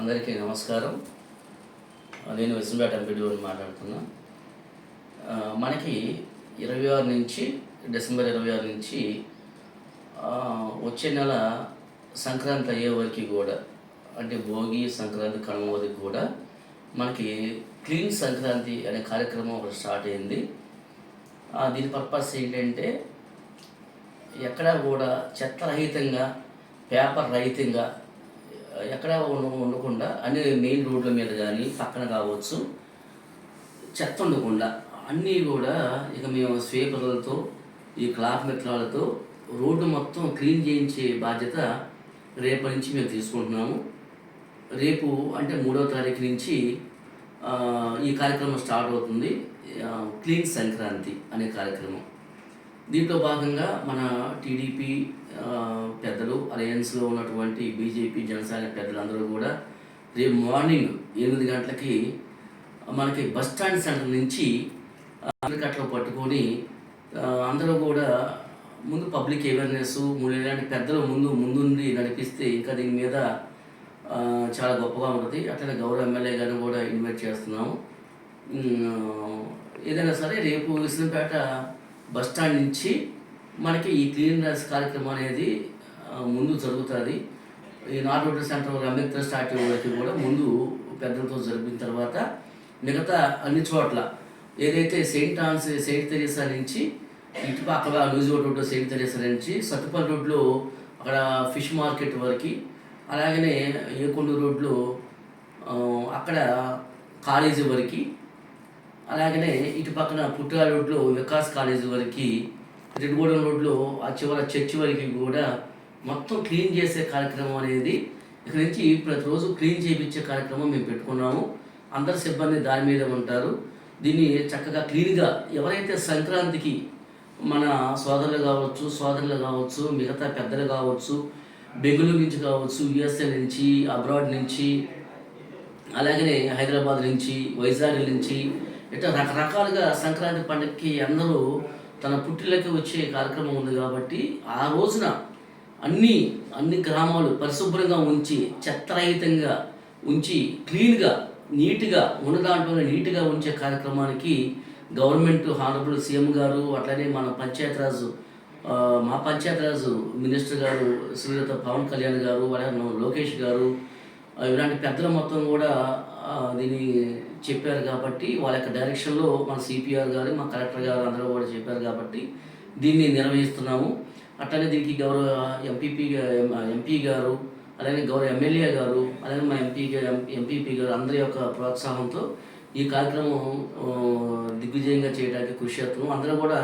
అందరికీ నమస్కారం. నేను విష్ణుపేట ఎంపీడీఓని మాట్లాడుతున్నా. మనకి ఇరవై ఆరు నుంచి డిసెంబర్ ఇరవై ఆరు నుంచి వచ్చే నెల సంక్రాంతి అయ్యే వరకు కూడా అంటే భోగి సంక్రాంతి కనుమ వరకు కూడా మనకి క్లీన్ సంక్రాంతి అనే కార్యక్రమం ఒకటి స్టార్ట్ అయింది. దీని పర్పస్ ఏంటంటే ఎక్కడా కూడా చెత్త రహితంగా పేపర్ రహితంగా ఎక్కడ ఉండ ఉండకుండా అన్ని మెయిన్ రోడ్ల మీద కానీ పక్కన కావచ్చు చెత్త ఉండకుండా అన్నీ కూడా ఇక మేము స్వీపర్లతో ఈ క్లాత్ మెట్రాలతో రోడ్డు మొత్తం క్లీన్ చేయించే బాధ్యత రేపటి నుంచి మేము తీసుకుంటున్నాము. రేపు అంటే మూడవ తారీఖు నుంచి ఈ కార్యక్రమం స్టార్ట్ అవుతుంది. క్లీన్ సంక్రాంతి అనే కార్యక్రమం. దీంట్లో భాగంగా మన టీడీపీ పెద్దలు అలయన్స్లో ఉన్నటువంటి బీజేపీ జనసేన పెద్దలందరూ కూడా రేపు మార్నింగ్ ఎనిమిది గంటలకి మనకి బస్ స్టాండ్ సెంటర్ నుంచి కట్టలు పట్టుకొని అందరూ కూడా ముందు పబ్లిక్ అవేర్నెస్ ముందు ఇలాంటి పెద్దలు ముందు ముందుండి నడిపిస్తే ఇంకా దీని మీద చాలా గొప్పగా ఉంటుంది. అట్లనే గౌరవ ఎమ్మెల్యే గారిని కూడా ఇన్వైట్ చేస్తున్నాము. ఏదైనా సరే రేపు విష్ణుపేట బస్ స్టాండ్ నుంచి మనకి ఈ క్లీనర్స్ కార్యక్రమం అనేది ముందు జరుగుతుంది. ఈ నాట్ రోడ్ సెంటర్ అంబేద్కర్ స్టాట్యూ వరకు కూడా ముందు పెద్దలతో జరిపిన తర్వాత మిగతా అన్ని చోట్ల ఏదైతే సెయింట్ ఆన్స్ సెయింట్ తెరీసా నుంచి ఇటుపక్కల లూజివోడ్ రోడ్డు సెయింట్ తెరీసా నుంచి సత్తుపల్లి రోడ్లో అక్కడ ఫిష్ మార్కెట్ వరకు అలాగనే ఏకొండ రోడ్లో అక్కడ కాలేజీ వరకు అలాగనే ఇటు పక్కన పుట్టాల రోడ్లో వికాస్ కాలేజీ వరకు రెడ్గూడెం రోడ్లో ఆ చివర చర్చి వరకు కూడా మొత్తం క్లీన్ చేసే కార్యక్రమం అనేది ఇక్కడ నుంచి ప్రతిరోజు క్లీన్ చేయించే కార్యక్రమం మేము పెట్టుకున్నాము. అందరు సిబ్బంది దాని మీద ఉంటారు. దీన్ని చక్కగా క్లీన్గా ఎవరైతే సంక్రాంతికి మన సోదరులు కావచ్చు సోదరులు కావచ్చు మిగతా పెద్దలు కావచ్చు బెంగళూరు నుంచి కావచ్చు యుఎస్ఏ నుంచి అబ్రాడ్ నుంచి అలాగనే హైదరాబాద్ నుంచి వైజాగ్ నుంచి ఇట్లా రకరకాలుగా సంక్రాంతి పండుగకి అందరూ తన పుట్టిలకి వచ్చే కార్యక్రమం ఉంది కాబట్టి ఆ రోజున అన్ని అన్ని గ్రామాలు పరిశుభ్రంగా ఉంచి చెత్తరహితంగా ఉంచి క్లీన్గా నీట్గా ఉన్న దాంట్లోనే నీట్గా ఉంచే కార్యక్రమానికి గవర్నమెంట్ హానరబుల్ సీఎం గారు అట్లనే మన పంచాయతీరాజ్ మా పంచాయతీరాజ్ మినిస్టర్ గారు శ్రీయుత పవన్ కళ్యాణ్ గారు అలాగే లోకేష్ గారు ఇలాంటి పెద్దలు మొత్తం కూడా దీన్ని చెప్పారు కాబట్టి వాళ్ళ యొక్క డైరెక్షన్లో మన సిపిఆర్ గారు మా కలెక్టర్ గారు అందరూ కూడా చెప్పారు కాబట్టి దీన్ని నిర్వహిస్తున్నాము. అట్లనే దీనికి గౌరవ ఎంపీపీ ఎంపీ గారు అలాగే గౌరవ ఎమ్మెల్యే గారు అలాగే మా ఎంపీ ఎంపీపీ గారు అందరి యొక్క ప్రోత్సాహంతో ఈ కార్యక్రమం దిగ్విజయంగా చేయడానికి కృషి చేస్తున్నాం అందరూ కూడా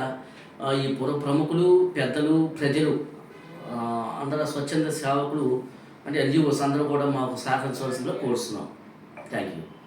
ఈ పుర ప్రముఖులు పెద్దలు ప్రజలు అందరూ స్వచ్ఛంద సేవకులు అంటే ఎన్జిఓస్ అందరూ కూడా మాకు సహకరించవలసిందిగా కోరుస్తున్నాం Thank you.